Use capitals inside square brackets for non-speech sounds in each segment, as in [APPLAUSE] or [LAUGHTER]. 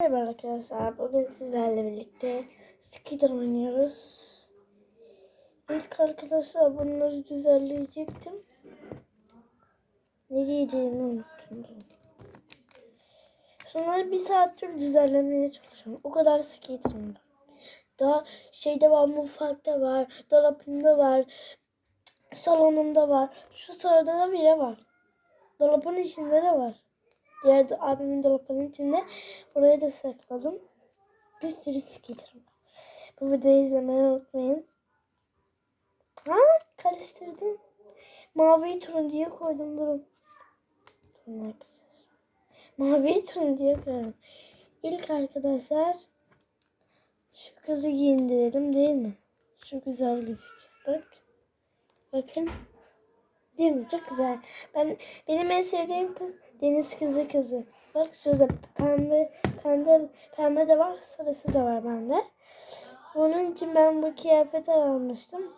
Merhaba arkadaşlar. Bugün sizlerle birlikte Skitter oynuyoruz. İlk arkadaşlar bunları düzenleyecektim. Ne diyeceğimi unuttum. Şunları bir saattir düzenlemeye çalışıyorum. O kadar Skitter'ım var. Daha şeyde var, mutfakta var, dolabımda var, salonumda var. Şu sırada da bile var. Dolabın içinde de var. Diğer de abimin dolabının içinde. Oraya da sakladım. Bir sürü skiterim var. Bu videoyu izlemeyi unutmayın. Ha karıştırdım. Maviyi turuncuya koydum durun. Durun arkadaşlar. Maviyi turuncuya koydum. İlk arkadaşlar şu kızı giyindirelim değil mi? Şu güzel gözüküyor. Bak. Bakın. Değil mi? Çok güzel. Ben benim en sevdiğim kız deniz kızı kızı. Bak şurada pembe pembe pembe de var, sarısı da var bende. Bunun için ben bu kıyafeti almıştım.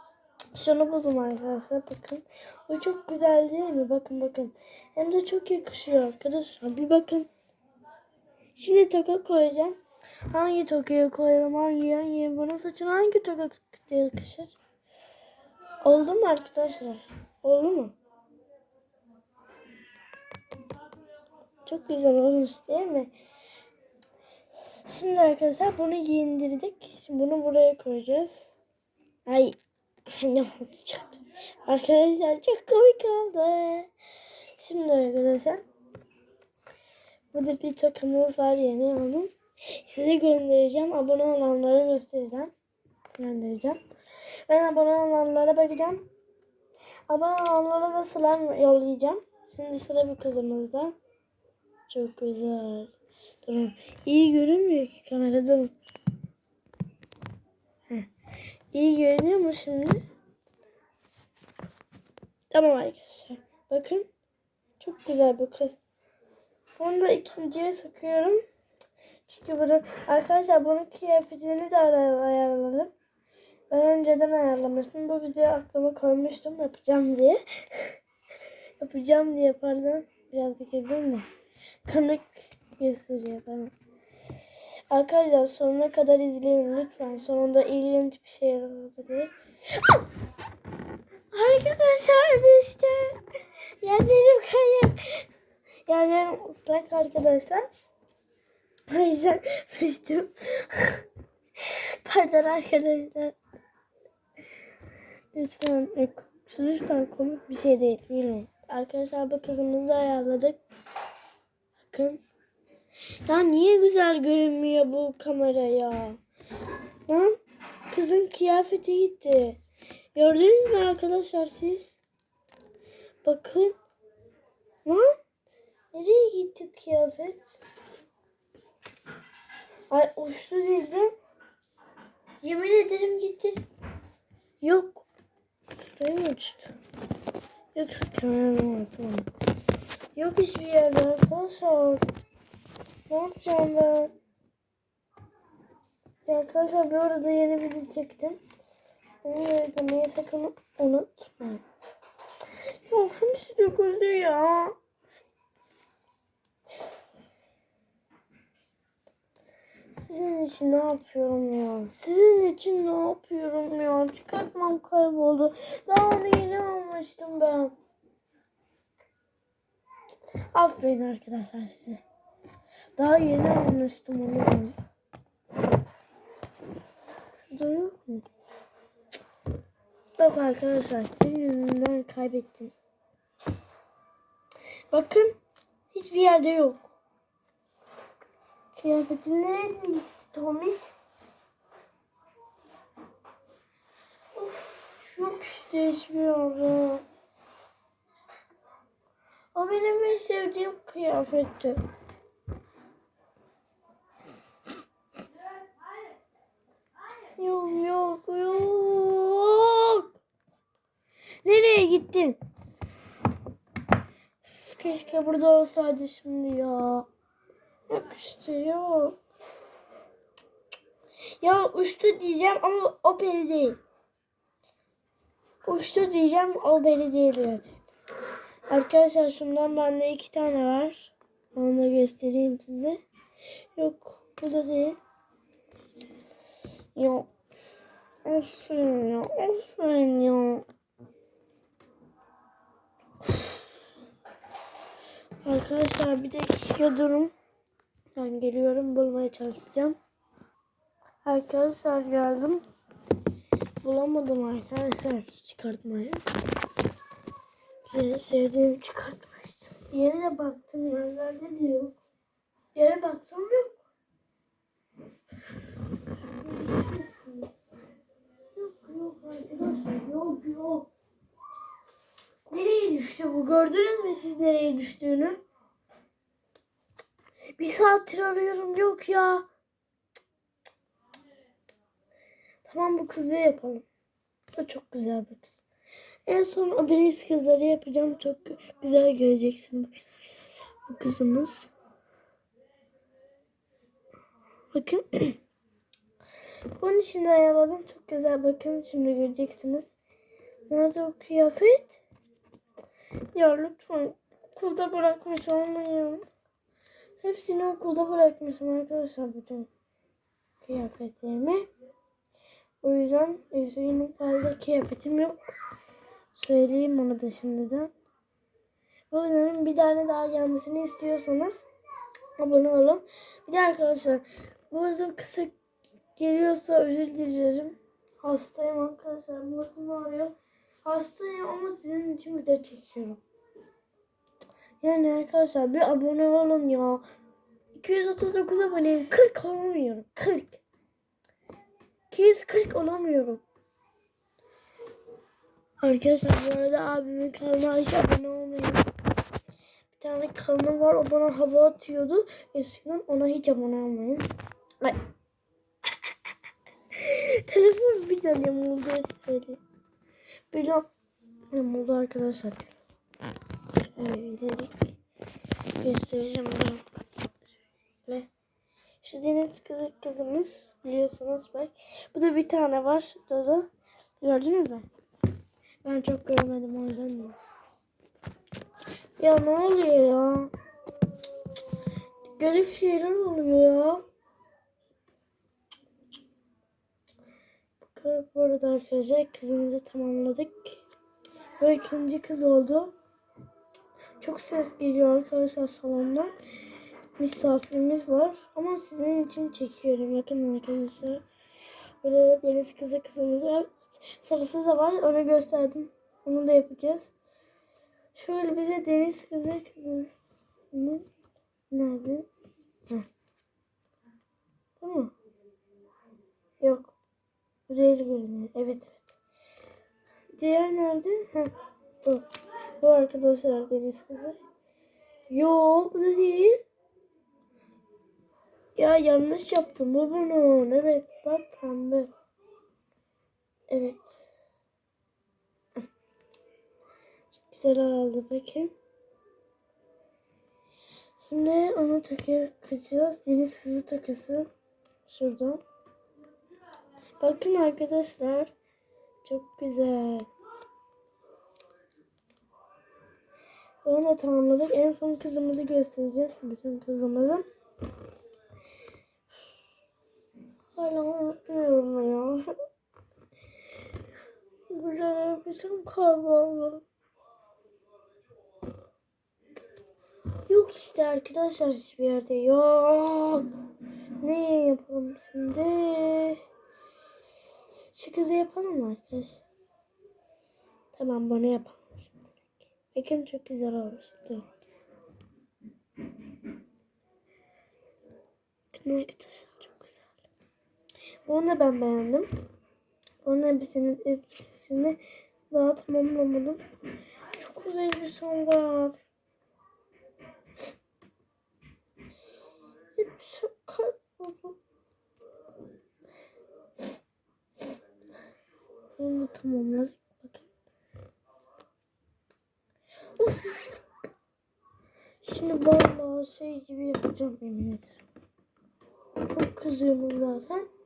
Şunu buldum arkadaşlar bakın. O çok güzel değil mi? Bakın bakın. Hem de çok yakışıyor arkadaşlar. Bir bakın. Şimdi toka koyacağım. Hangi tokaya koyalım? Hangi hangi? Bunun saçına hangi toka yakışır? Oldu mu arkadaşlar? Oldu mu? Çok güzel olmuş değil mi? Şimdi arkadaşlar bunu giyindirdik. Şimdi bunu buraya koyacağız. Ay [LAUGHS] ne olacak? Arkadaşlar çok komik oldu. Şimdi arkadaşlar burada bir takımımız var yeni aldım. Size göndereceğim. Abone olanlara göstereceğim. Göndereceğim. Ben abone olanlara bakacağım. Abone olanlara da selam yollayacağım. Şimdi sıra bu kızımızda. Çok güzel. Durun. İyi görünmüyor ki kamera durun. Heh. İyi görünüyor mu şimdi? Tamam arkadaşlar. Bakın. Çok güzel bu kız. Bunu da ikinciye sokuyorum. Çünkü bunu arkadaşlar bunun kıyafetini de ayarladım. Ben önceden ayarlamıştım. Bu videoyu aklıma koymuştum yapacağım diye. [LAUGHS] yapacağım diye pardon. Birazcık edeyim de. Komik gösteriyor bana. Arkadaşlar sonuna kadar izleyin lütfen. Sonunda ilginç bir şey olabilir. Arkadaşlar işte yerlerim kayıp. Yerlerim ıslak arkadaşlar. O yüzden sıçtım. Pardon arkadaşlar. Lütfen, lütfen komik bir şey değil. Bilmeyin. Arkadaşlar bu kızımızı ayarladık. Bakın. Ya niye güzel görünmüyor bu kamera ya? Lan kızın kıyafeti gitti. Gördünüz mü arkadaşlar siz? Bakın. Lan nereye gitti kıyafet? Ay uçtu dedim. Yemin ederim gitti. Yok. Mı uçtu? Yok kameranın altına. Yok hiçbir yerde arkadaşlar. Ne yapacağım ben? Ya arkadaşlar bir arada yeni video çektim. Onu izlemeyi sakın unutmayın. Ya hepsi de kötü ya. Sizin için ne yapıyorum ya? Sizin için ne yapıyorum ya? Çıkartmam kayboldu. Daha onu yeni almıştım ben. Aferin arkadaşlar size. Daha yeni almıştım onu. Şurada yok mu? Yok arkadaşlar. Senin yüzünden kaybettim. Bakın. Hiçbir yerde yok. Kıyafetin nereye gitti Tomis? Of, yok işte hiçbir yerde. O benim en sevdiğim kıyafetti. Yok yok yok. Nereye gittin? Keşke burada olsaydı şimdi ya. Yok işte yok. Ya uçtu diyeceğim ama o beni değil. Uçtu diyeceğim o beni değil gerçekten. Arkadaşlar şundan bende iki tane var. Onu da göstereyim size. Yok. Bu da değil. Ya. Aferin ya. Aferin ya. Arkadaşlar bir dakika durun. Ben geliyorum bulmaya çalışacağım. Arkadaşlar geldim. Bulamadım arkadaşlar çıkartmayı. Beni sevdiğim çıkartmıştım. Yere de baktım yerlerde de yok. Yere baksam yok. Yok yok arkadaşlar yok yok. Nereye düştü bu? Gördünüz mü siz nereye düştüğünü? Bir saattir arıyorum yok ya. Tamam bu kızı yapalım. O çok güzel bir kız. En son Adres kızları yapacağım. Çok güzel göreceksin. Bu kızımız. Bakın. [CLEARS THROAT] Bunun için de ayarladım. Çok güzel. Bakın şimdi göreceksiniz. Nerede o kıyafet? Ya lütfen okulda bırakmış olmayayım. Hepsini okulda bırakmışım arkadaşlar bütün kıyafetlerimi. O yüzden üzgünüm fazla kıyafetim yok. Söyleyeyim onu da şimdiden. Bu videonun bir tane daha gelmesini istiyorsanız abone olun. Bir de arkadaşlar bu uzun kısık geliyorsa özür dilerim. Hastayım arkadaşlar. Boğazım ağrıyor. Hastayım ama sizin için video çekiyorum. Yani arkadaşlar bir abone olun ya. 239 aboneyim. 40 olamıyorum. 40. 240 olamıyorum. Arkadaşlar bu arada abimin kanalına hiç abone olmayın. Bir tane kanalı var o bana hava atıyordu. Eskiden ona hiç abone olmayın. Ay. [LAUGHS] Telefon bir tane yamuldu şöyle. Bir an yamuldu arkadaşlar. Şöyle göstereceğim. Şöyle. Şu deniz kızı kızımız biliyorsunuz bak. Bu da bir tane var. Şurada da. Gördünüz mü? Ben çok görmedim o yüzden. de. Ya ne oluyor ya? Garip şeyler oluyor ya. Bu- arada arkadaşlar kızımızı tamamladık. Bu ikinci kız oldu. Çok ses geliyor arkadaşlar salondan. Misafirimiz var. Ama sizin için çekiyorum. Bakın arkadaşlar. Burada da deniz kızı kızımız var. Sarısı da var. Onu gösterdim. Onu da yapacağız. Şöyle bize deniz kızı kızının nerede? Heh. Bu mu? Yok. Bu değil görünüyor. Evet evet. Diğer nerede? Heh. Bu. Bu arkadaşlar deniz kızı. Yok bu da değil. Ya yanlış yaptım bu bunun. Evet bak pembe. Evet. Çok güzel oldu bakın. Şimdi onu takacağız. Deniz kızı takısı. Şurada. Bakın arkadaşlar. Çok güzel. Onu da tamamladık. En son kızımızı göstereceğiz. Bütün kızımızı. Hala unutmuyorum ya. Güzel yapacağım kahvaltı. Yok işte arkadaşlar hiçbir yerde yok. Ne yapalım şimdi? Şu kızı yapalım mı arkadaşlar? Tamam bunu yapalım şimdi. Bakın çok güzel olmuş. Dur. Bakın arkadaşlar çok güzel. Onu da ben beğendim. Onun elbisini, elbisesini daha tamamlamadım. Çok güzel elbisem var. Hepsi kayboldu. Onu da tamamladık. Bakın. Şimdi vallahi şey gibi yapacağım yemin ederim. Çok kızıyorum zaten.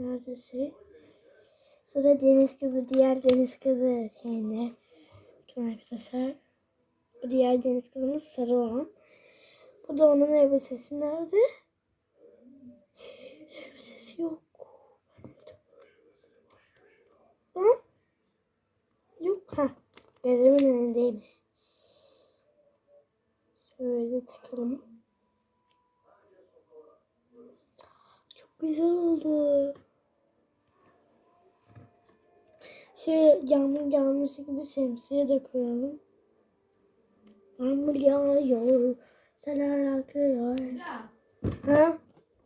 Nerede şey? Sıra deniz kızı, diğer deniz kızı. Yani. Bakın arkadaşlar. Bu diğer deniz kızımız sarı olan. Bu da onun elbisesi nerede? Elbisesi yok. Ha? Yok ha. Gözümün önündeymiş. Şöyle takalım. Çok güzel oldu. Şöyle yağmur gelmesi gibi şemsiye de koyalım. Yağmur yağıyor, seller akıyor. Ha?